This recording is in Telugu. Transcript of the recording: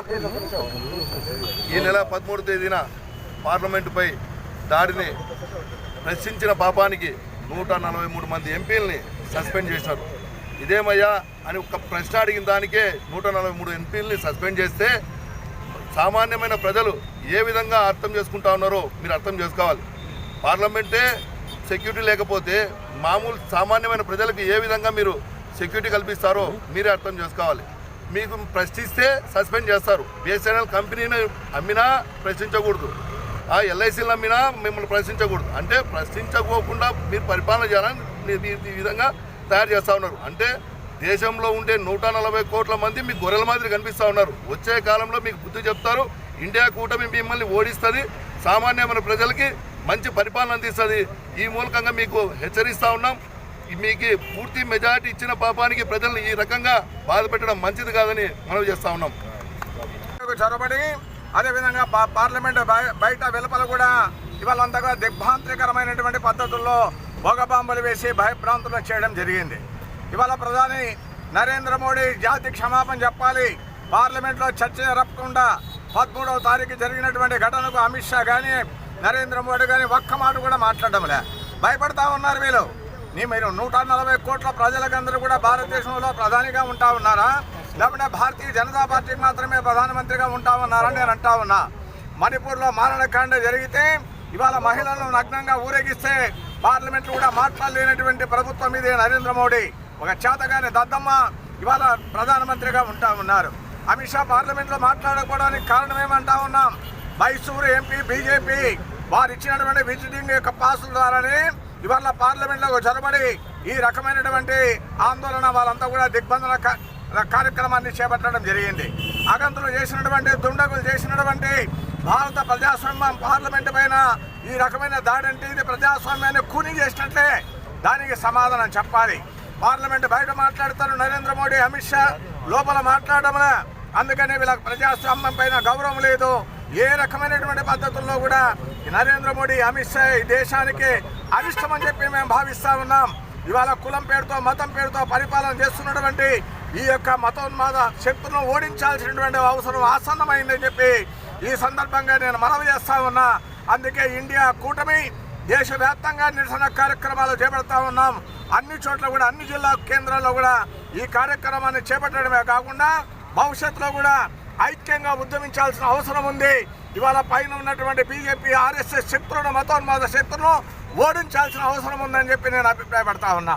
ఈ నెల పదమూడు తేదీన పార్లమెంటుపై దాడిని ప్రశ్నించిన పాపానికి నూట నలభై మూడు మంది ఎంపీలని సస్పెండ్ చేశారు. ఇదేమయ్యా అని ఒక ప్రశ్న అడిగిన దానికే నూట నలభై మూడు ఎంపీలని సస్పెండ్ చేస్తే సామాన్యమైన ప్రజలు ఏ విధంగా అర్థం చేసుకుంటా ఉన్నారో మీరు అర్థం చేసుకోవాలి. పార్లమెంటే సెక్యూరిటీ లేకపోతే మామూలు సామాన్యమైన ప్రజలకు ఏ విధంగా మీరు సెక్యూరిటీ కల్పిస్తారో మీరే అర్థం చేసుకోవాలి. మీకు ప్రశ్నిస్తే సస్పెండ్ చేస్తారు. బిఎస్ఎన్ఎల్ కంపెనీని అమ్మినా ప్రశ్నించకూడదు. ఆ ఎల్ఐసీలు అమ్మినా మిమ్మల్ని ప్రశ్నించకూడదు. అంటే ప్రశ్నించకోకుండా మీరు పరిపాలన చేయాలని ఈ- విధంగా తయారు చేస్తూ ఉన్నారు. అంటే దేశంలో ఉండే నూట నలభై కోట్ల మంది మీకు గొర్రెల మాదిరి కనిపిస్తూ ఉన్నారు. వచ్చే కాలంలో మీకు బుద్ధి చెప్తారు. ఇండియా కూటమి మిమ్మల్ని ఓడిస్తుంది. సామాన్యమైన ప్రజలకి మంచి పరిపాలన అందిస్తుంది. ఈ మూలకంగా మీకు హెచ్చరిస్తూ ఉన్నాం. మీకు పూర్తి మెజార్టీ ఇచ్చిన పాపానికి ప్రజల్ని ఈ రకంగా బాధ పెట్టడం మంచిది కాదని మనం చేస్తూ ఉన్నాం. చొరబడి అదేవిధంగా పార్లమెంట్ బయ- బయట వెలుపల కూడా ఇవాళ అంతగా దిగ్భాంతికరమైనటువంటి పద్ధతుల్లో భోగబాంబులు వేసి భయభ్రాంతులు చేయడం జరిగింది. ఇవాళ ప్రధాని నరేంద్ర మోడీ జాతి క్షమాపణ చెప్పాలి. పార్లమెంట్లో చర్చ జరపకుండా పదమూడవ తారీఖు జరిగినటువంటి ఘటనకు అమిత్ షా కానీ నరేంద్ర మోడీ కానీ ఒక్క మాట కూడా మాట్లాడడం లే భయపడతా ఉన్నారు వీళ్ళు. మీరు నూట నలభై కోట్ల ప్రజలకందరూ కూడా భారతదేశంలో ప్రధానిగా ఉంటా ఉన్నారా? లేకుంటే భారతీయ జనతా పార్టీకి మాత్రమే ప్రధానమంత్రిగా ఉంటా ఉన్నారని నేను అంటా ఉన్నా. మణిపూర్లో మారణకాండ జరిగితే ఇవాళ మహిళలను నగ్నంగా ఊరేగిస్తే పార్లమెంట్లో కూడా మాట్లాడలేనటువంటి ప్రభుత్వం ఇదే నరేంద్ర మోడీ. ఒక చేతగాని దద్దమ్మ ఇవాళ ప్రధానమంత్రిగా ఉంటా ఉన్నారు. అమిత్ షా పార్లమెంట్లో మాట్లాడకపోవడానికి కారణం ఏమంటా ఉన్నాం? మైసూరు ఎంపీ బీజేపీ వారు ఇచ్చినటువంటి విజిటింగ్ యొక్క పాసుల ద్వారానే ఇవాళ పార్లమెంట్లో చొరబడి ఈ రకమైనటువంటి ఆందోళన వాళ్ళంతా కూడా దిగ్బంధన కార్యక్రమాన్ని చేపట్టడం జరిగింది. అగంతులు చేసినటువంటి దుండగులు చేసినటువంటి భారత ప్రజాస్వామ్యం పార్లమెంట్ పైన ఈ రకమైన దాడి అంటే ఇది ప్రజాస్వామ్యాన్ని కూని చేసినట్లే దానికి సమాధానం చెప్పాలి. పార్లమెంట్ బయట మాట్లాడతారు నరేంద్ర మోడీ అమిత్ షా లోపల మాట్లాడడం అందుకని వీళ్ళకి ప్రజాస్వామ్యం పైన గౌరవం లేదు. ఏ రకమైనటువంటి పద్ధతుల్లో కూడా నరేంద్ర మోడీ అమిత్ షా ఈ దేశానికి అరిష్టం అని చెప్పి మేము భావిస్తా ఉన్నాం. ఇవాళ కులం పేరుతో మతం పేరుతో పరిపాలన చేస్తున్నటువంటి ఈ యొక్క మతోన్మాద శక్తులను ఓడించాల్సినటువంటి అవసరం ఆసన్నమైందని చెప్పి ఈ సందర్భంగా నేను మనవి చేస్తా ఉన్నా. అందుకే ఇండియా కూటమి దేశవ్యాప్తంగా నిరసన కార్యక్రమాలు చేపడతా ఉన్నాం. అన్ని చోట్ల కూడా అన్ని జిల్లా కేంద్రాల్లో కూడా ఈ కార్యక్రమాన్ని చేపట్టడమే కాకుండా భవిష్యత్తులో కూడా ఐక్యంగా ఉద్యమించాల్సిన అవసరం ఉంది. ఇవాళ పైన ఉన్నటువంటి బీజేపీ ఆర్ఎస్ఎస్ శత్రువును మతోన్మాద శత్రును ఓడించాల్సిన అవసరం ఉందని చెప్పి నేను అభిప్రాయపడతా ఉన్నా.